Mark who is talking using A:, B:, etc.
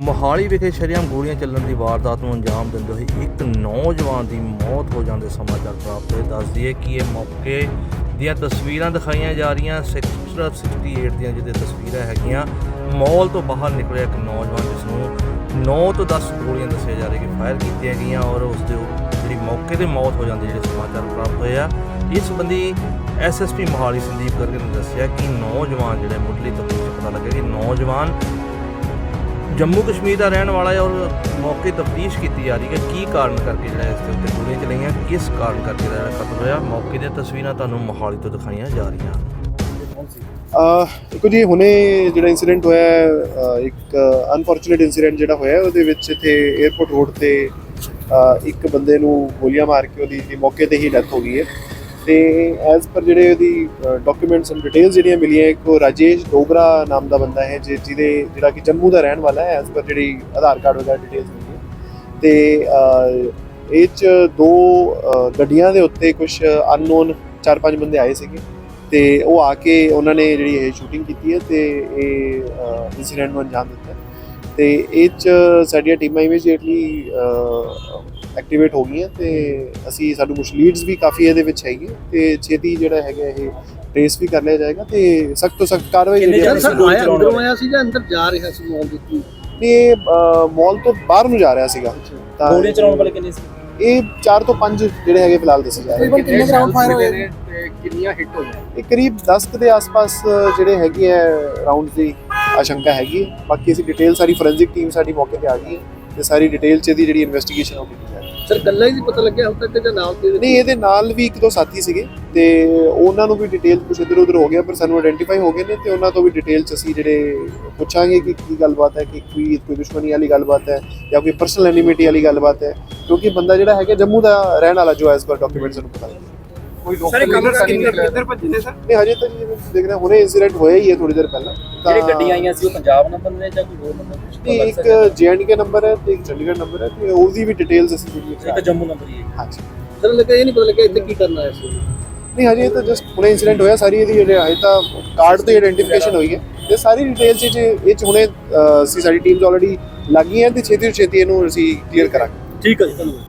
A: ਮੋਹਾਲੀ ਵਿਖੇ ਸ਼ਰੀਆਮ ਗੋਲੀਆਂ ਚੱਲਣ ਦੀ ਵਾਰਦਾਤ ਨੂੰ ਅੰਜਾਮ ਦਿੰਦੇ ਹੋਏ ਇੱਕ ਨੌਜਵਾਨ ਦੀ ਮੌਤ ਹੋ ਜਾਂਦੇ ਸਮਾਚਾਰ ਪ੍ਰਾਪਤ ਹੋਏ। ਦੱਸਦੀ ਹੈ ਕਿ ਇਹ ਮੌਕੇ ਦੀਆਂ ਤਸਵੀਰਾਂ ਦਿਖਾਈਆਂ ਜਾ ਰਹੀਆਂ। ਸੈਕਟਰ 68 ਦੀਆਂ ਜਿਹਦੇ ਤਸਵੀਰਾਂ ਹੈਗੀਆਂ, ਮੌਲ ਤੋਂ ਬਾਹਰ ਨਿਕਲਿਆ ਇੱਕ ਨੌਜਵਾਨ, ਜਿਸ ਨੂੰ 9 ਤੋਂ 10 ਗੋਲੀਆਂ ਦੱਸਿਆ ਜਾ ਰਿਹਾ ਕਿ ਫਾਇਰ ਕੀਤੀਆਂ ਗਈਆਂ ਔਰ ਉਸ ਦੇ ਜਿਹੜੀ ਮੌਕੇ ਤੇ ਮੌਤ ਹੋ ਜਾਂਦੀ ਜਿਹੜੇ ਸਮਾਚਾਰ ਪ੍ਰਾਪਤ ਹੋਏ ਆ ਇਸ ਸੰਬੰਧੀ ਐਸਐਸਪੀ ਮੋਹਾਲੀ ਸੰਦੀਪ ਗਰਗ ਨੇ ਦੱਸਿਆ ਕਿ ਨੌਜਵਾਨ ਜਿਹੜੇ ਮੁੱਢਲੀ ਤਫਤੀਸ਼ ਪਤਾ ਲੱਗਿਆ ਕਿ ਨੌਜਵਾਨ ਜੰਮੂ ਕਸ਼ਮੀਰ ਦਾ ਰਹਿਣ ਵਾਲਾ ਹੈ ਔਰ ਮੌਕੇ ਤਫਤੀਸ਼ ਕੀਤੀ ਜਾ ਰਹੀ ਹੈ ਕਿ ਕੀ ਕਾਰਨ ਕਰਕੇ ਜਿਹੜਾ ਇਸ ਦੇ ਉੱਤੇ ਗੋਲੀਆਂ ਚਲਾਈਆਂ ਕਿਸ ਕਾਰਨ ਕਰਕੇ ਜਿਹੜਾ ਕਤਲ ਹੋਇਆ? ਮੌਕੇ ਦੀਆਂ ਤਸਵੀਰਾਂ ਤੁਹਾਨੂੰ ਮੋਹਾਲੀ ਤੋਂ ਦਿਖਾਈਆਂ ਜਾ ਰਹੀਆਂ
B: ਦੇਖੋ ਜੀ ਹੁਣੇ ਜਿਹੜਾ ਇਨਸੀਡੈਂਟ ਹੋਇਆ ਹੈ, ਇੱਕ ਅਨਫੋਰਚੂਨੇਟ ਇਨਸੀਡੈਂਟ ਜਿਹੜਾ ਹੋਇਆ ਉਹਦੇ ਵਿੱਚ ਇੱਥੇ 에어ਪੋਰਟ ਰੋਡ ਤੇ ਇੱਕ ਬੰਦੇ ਨੂੰ ਗੋਲੀਆਂ ਮਾਰ ਕੇ ਉਹਦੀ ਮੌਕੇ ਤੇ ਹੀ ਡੈਥ ਹੋ ਗਈ ਹੈ। ਤੇ ਐਜ਼ ਪਰ ਜਿਹੜੇ ਉਹਦੀ ਡਾਕੂਮੈਂਟਸ ਐਂਡ ਡਿਟੇਲਸ ਜਿਹੜੀਆਂ ਮਿਲੀਆਂ, ਇੱਕ ਉਹ ਰਾਜੇਸ਼ ਡੋਗਰਾ ਨਾਮ ਦਾ ਬੰਦਾ ਹੈ, ਜਿ- ਜਿਹਦੇ ਜਿਹੜਾ ਕਿ ਜੰਮੂ ਦਾ ਰਹਿਣ ਵਾਲਾ ਹੈ ਐਜ਼ ਪਰ ਜਿਹੜੀ ਆਧਾਰ ਕਾਰਡ ਵਗੈਰਾ ਡਿਟੇਲਸ ਮਿਲੀਆਂ। ਹੈ ਤੇ ਇਹ ਚ ਦੋ ਗੱਡੀਆਂ ਦੇ ਉੱਤੇ ਕੁਝ ਅਨਨੋਨ ਚਾਰ ਪੰਜ ਬੰਦੇ ਆਏ ਸੀਗੇ। ਤੇ ਉਹ ਆ ਕੇ ਉਹਨਾਂ ਨੇ ਜਿਹੜੀ ਇਹ ਸ਼ੂਟਿੰਗ ਕੀਤੀ ਹੈ ਤੇ ਇਹ ਇਨਸੀਡੈਂਟ ਨੂੰ ਅੰਜਾਮ ਦਿੱਤਾ ਤੇ ਇਹ ਚ ਸਾਡੀਆਂ ਟੀਮਾਂ ਇਮੀਡੀਏਟਲੀ ਐਕਟੀਵੇਟ ਹੋ ਗਈਆਂ ਤੇ ਅਸੀਂ ਸਾਨੂੰ ਕੁਝ ਲੀਡਸ ਵੀ ਕਾਫੀ ਇਹਦੇ ਵਿੱਚ ਹੈਗੀ ਤੇ ਛੇਤੀ ਜਿਹੜਾ ਹੈਗਾ ਇਹ ਟ੍ਰੇਸ ਵੀ ਕਰ ਲਿਆ ਜਾਏਗਾ ਤੇ ਸਖਤ ਤੋਂ ਸਖਤ ਕਾਰਵਾਈ ਜਿਹੜੀ ਹੈ
C: ਆਇਆ ਅੰਦਰੋਂ ਆਇਆ ਸੀ ਜਾਂ ਅੰਦਰ ਜਾ ਰਿਹਾ ਸੀ ਮੌਲ ਦੇ ਵਿੱਚ
B: ਇਹ ਮਾਲ ਤੋਂ ਬਾਹਰ ਨੂੰ ਜਾ ਰਿਹਾ ਸੀਗਾ। ਤਾਂ
C: ਗੋਲੀਆਂ ਚਲਾਉਣ ਵਾਲੇ ਕਿੰਨੇ ਸੀ?
B: ਇਹ 4 ਤੋਂ 5 ਜਿਹੜੇ ਹੈਗੇ ਫਿਲਹਾਲ ਦੱਸੇ ਜਾ ਰਹੇ ਨੇ।
C: ਕਿੰਨੇ ਗਰਾਊਂਡ ਫਾਇਰ ਹੋਏ? ਨੇ ਤੇ ਕਿੰਨੀਆਂ ਹਿੱਟ ਹੋਈਆਂ?
B: ਇਹ ਕਰੀਬ 10 ਕੁ ਦੇ ਆਸ-ਪਾਸ ਜਿਹੜੇ ਹੈਗੇ ਆ ਰਾਉਂਡ ਦੀ ਆਸ਼ੰਕਾ ਹੈਗੀ ਹੈ। ਬਾਕੀ ਅਸੀਂ ਡਿਟੇਲ ਸਾਰੀ ਫੋਰੈਂਸਿਕ ਟੀਮ ਸਾਡੀ ਮੌਕੇ ਤੇ ਆ ਗਈ ਹੈ ਤੇ ਸਾਰੀ ਡਿਟੇਲ ਚ ਇਹਦੀ ਜਿਹੜੀ ਇਨਵੈਸਟੀਗੇਸ਼ਨ ਜਾ ਰਹੀ ਹੈ।
C: ਸਰ ਗੱਲਾਂ ਹੀ ਪਤਾ ਲੱਗਿਆ ਹੁਣ ਤੱਕ ਜਾਂ ਨਾਲ ਦੇ
B: ਨਹੀਂ ਇਹਦੇ ਨਾਲ ਵੀ ਇੱਕ ਦੋ ਸਾਥੀ ਸੀਗੇ ਤੇ ਉਹਨਾਂ ਨੂੰ ਵੀ ਡਿਟੇਲ ਕੁਝ ਇੱਧਰ ਉੱਧਰ ਹੋ ਗਿਆ ਪਰ ਸਾਨੂੰ ਆਇਡੈਂਟੀਫਾਈ ਹੋ ਗਏ ਨੇ ਤੇ ਉਹਨਾਂ ਤੋਂ ਵੀ ਡਿਟੇਲ ਚ ਅਸੀਂ ਜਿਹੜੇ ਪੁੱਛਾਂਗੇ ਕਿ ਕੀ ਗੱਲਬਾਤ ਹੈ ਕਿ ਕੋਈ ਕੋਈ ਦੁਸ਼ਮਣੀ ਵਾਲੀ ਗੱਲਬਾਤ ਹੈ ਜਾਂ ਕੋਈ ਪਰਸਨਲ ਐਨੀਮਿਟੀ ਵਾਲੀ ਗੱਲਬਾਤ ਹੈ ਕਿਉਂਕਿ ਬੰਦਾ ਜਿਹੜਾ ਹੈਗਾ ਜੰਮੂ ਦਾ ਰਹਿਣ ਵਾਲਾ ਜੋ ਐਸ ਪਰ ਡਾਕੂਮੈਂਟਸ ਨੂੰ ਪਤਾ ਲੱਗਿਆ
C: ਕੋਈ ਸਰ ਕਮਰ ਕਿੱਧਰ ਭੱਜੇ ਨੇ ਸਰ?
B: ਨਹੀਂ ਹਜੇ ਤਾਂ ਜੀ ਦੇਖ ਰਹੇ ਹਾਂ, ਹੁਣੇ ਇਨਸੀਡੈਂਟ ਹੋਇਆ ਹੀ ਹੈ ਥੋੜੀ ਦੇਰ ਪਹਿਲਾਂ। ਤਾਂ-
D: ਜਿਹੜੀ ਗੱਡੀਆਂ ਆਈਆਂ ਸੀ ਉਹ ਪੰਜਾਬ ਨੰਬਰ ਨੇ ਜਾਂ ਕੋਈ ਹੋਰ ਨੰਬਰ
B: ਨਹੀਂ ਇੱਕ ਜੀਐਨਕੇ ਨੰਬਰ ਹੈ ਤੇ ਇੱਕ ਚੰਡੀਗੜ੍ਹ ਨੰਬਰ ਹੈ ਤੇ ਉਹਦੀ ਵੀ ਡਿਟੇਲਸ ਅਸੀਂ ਜਿਹੜੀ
D: ਇੱਕ ਜੰਮੂ ਨੰਬਰ ਹੀ ਹੈ।
B: ਹਾਂਜੀ।
C: ਸਰ ਲੱਗਾ ਇਹ ਨਹੀਂ ਪਤਾ ਲੱਗਿਆ ਇੱਥੇ ਕੀ ਕਰਨਾ ਆਇਆ ਸੀ
B: ਨਹੀਂ ਹਜੇ ਤਾਂ ਜਸਟ ਹੁਣੇ ਇਨਸੀਡੈਂਟ ਹੋਇਆ ਸਾਰੀ ਇਹਦੀ ਜਿਹੜੇ ਹਜੇ ਤਾਂ ਕਾਰਡ ਤੋਂ ਆਇਡੈਂਟੀਫਿਕੇਸ਼ਨ ਹੋਈ ਹੈ। ਤੇ ਸਾਰੀ ਡਿਟੇਲਸ ਇਹ 'ਚ ਇਹ ਚ ਹੁਣੇ ਅਹ, ਅਸੀਂ ਸਾਡੀ ਟੀਮਸ ਆਲਰੇਡੀ ਲੱਗ ਗਈਆਂ ਤੇ ਛੇਤੀ ਤੋਂ ਛੇਤੀ ਇਹਨੂੰ ਅਸੀਂ ਕਲੀਅਰ ਕਰਾਂਗੇ।
D: ਠੀਕ ਹੈ ਜੀ ਧੰਨਵਾਦ।